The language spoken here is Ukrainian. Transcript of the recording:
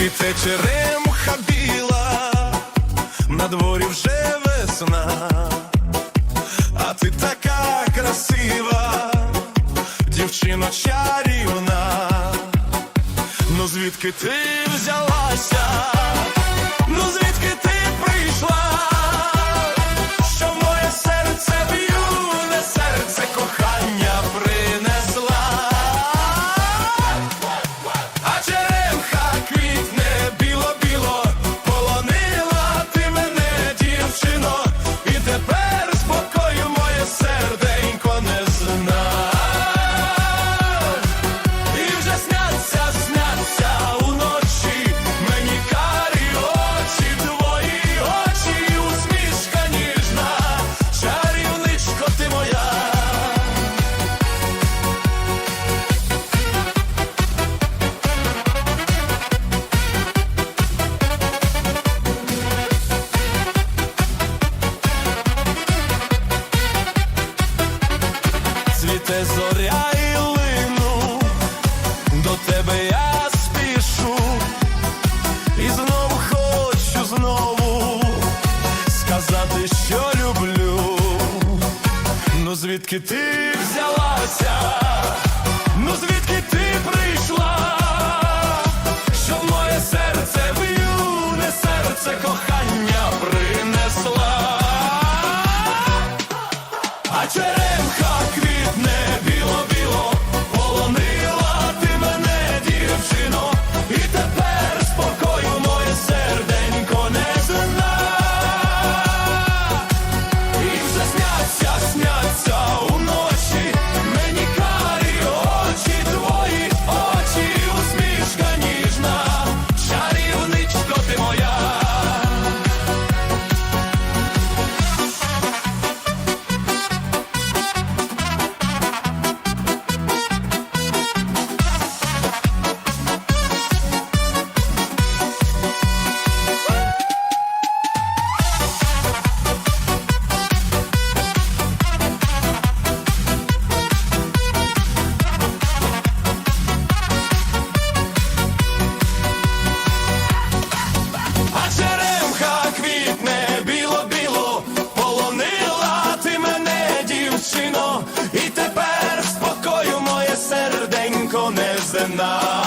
Цвіте черемха біла, на дворі вже весна, а ти така красива, дівчина чарівна, ну звідки ти взялася? Ну звідки те зоря і лину, до тебе я спішу, і знову хочу знову сказати, що люблю. Ну звідки ти взялася? love.